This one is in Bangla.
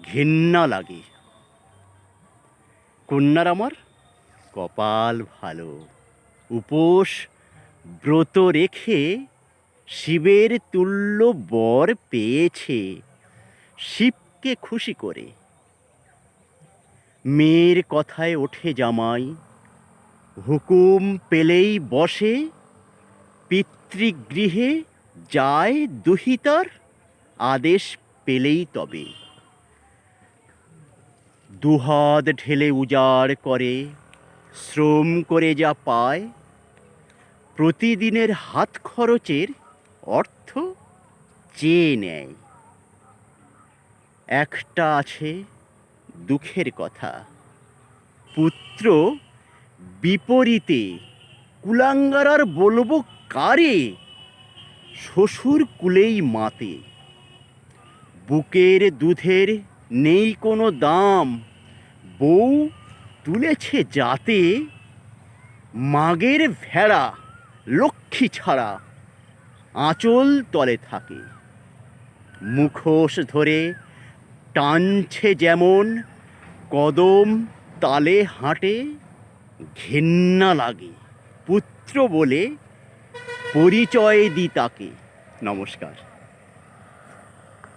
ঘেন্না লাগে। কন্যার আমার কপাল ভালো। উপোস ব্রত রেখে শিবের তুল্য বর পেয়েছে, শিবকে খুশি করে। মেয়ের কথায় ওঠে জামাই, হুকুম পেলেই বসে, পিতৃগৃহে যায় দুহিতার আদেশ পেলেই তবে। দুহাত ঢেলে উজাড় করে, শ্রম করে যা পায়, প্রতিদিনের হাত খরচের অর্থ চেয়ে নেয়। একটা আছে দুঃখের কথা। পুত্র বিপরীতে কুলাঙ্গারার বলব কারে? শ্বশুর কুলেই মাতে। বুকের দুধের নেই কোনো দাম। বউ তুলেছে যাতে মাগের ভেড়া লক্ষ্মী ছাড়া আঁচল তলে থাকে। মুখোশ ধরে টানছে যেমন কদম তালে হাঁটে, ঘেন্না লাগে পুত্র বলে পরিচয় দি তাকে। নমস্কার।